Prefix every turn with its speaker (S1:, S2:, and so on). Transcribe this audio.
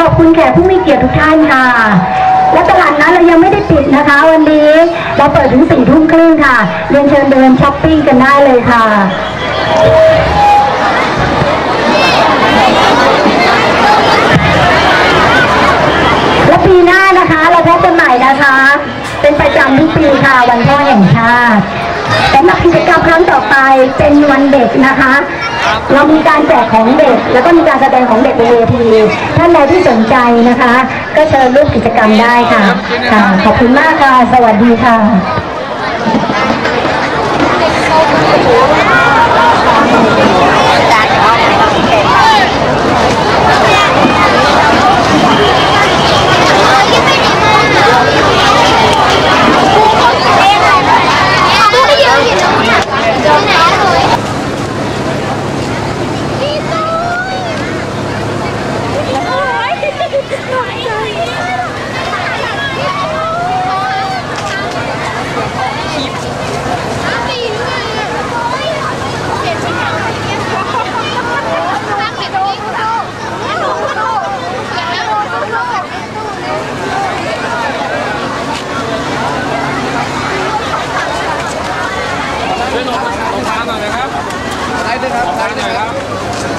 S1: ขอบคุณแขกผู้มีเกียรติทุกท่านค่ะ และตลาดนั้นเรายังไม่ได้ปิดนะคะ วันนี้เราเปิดถึงสี่ทุ่มครึ่งค่ะ เรียนเชิญเดินช้อปปิ้งกันได้เลยค่ะและปีหน้านะคะเราพบกันใหม่นะคะ เป็นประจำทุกปีค่ะวันพ่อแห่งชาติสำหรับกิจกรรมครั้งต่อไป เป็นวันเด็กนะคะ เรามีการแจกของเด็ก แล้วก็มีการแสดงของเด็กบนเวทีท่านใดที่สนใจนะคะ ก็เชิญร่วมกิจกรรมได้ค่ะค่ะ ขอบคุณมากค่ะ สวัสดีค่ะ
S2: ช่วยลงลงทางหน่อย น